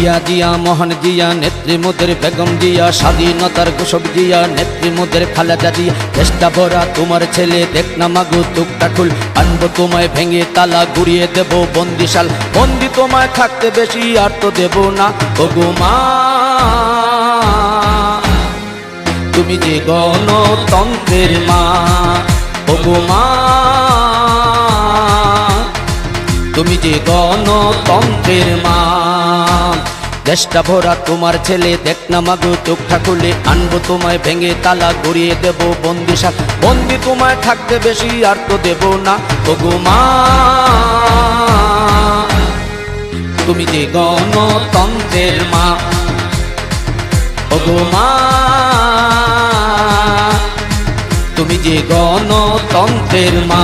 জিয়া জিয়া মোহন জিয়া নেত্রী মোদের বেগম জিয়া স্বাধীনতার ঘোষক জিয়া নেত্রী মোদের খালেদা জিয়া চেষ্টা ভরা তোমার ছেলে, দেখ না মাগো তুকটা খুল। আনব তোমায় ভেঙে তালা গুড়িয়ে দেব বন্দিশাল। বন্দি তোমায় থাকতে বেশি আর তো দেব না। ওগো মা, তুমি যে গণতন্ত্রের মা, ওগো মা, তুমি যে গণতন্ত্রের মা। দেশটা ভরা তোমার ছেলে, দেখ না মাগো চোখটা খুলে আনব তোমায় ভেঙে তালা গড়িয়ে দেব বন্দিশা বন্দি তোমায় থাকতে বেশি আর তো দেব না, ওগো মা। তুমি যে গণতন্ত্রের মা, ওগো মা। তুমি যে গণতন্ত্রের মা।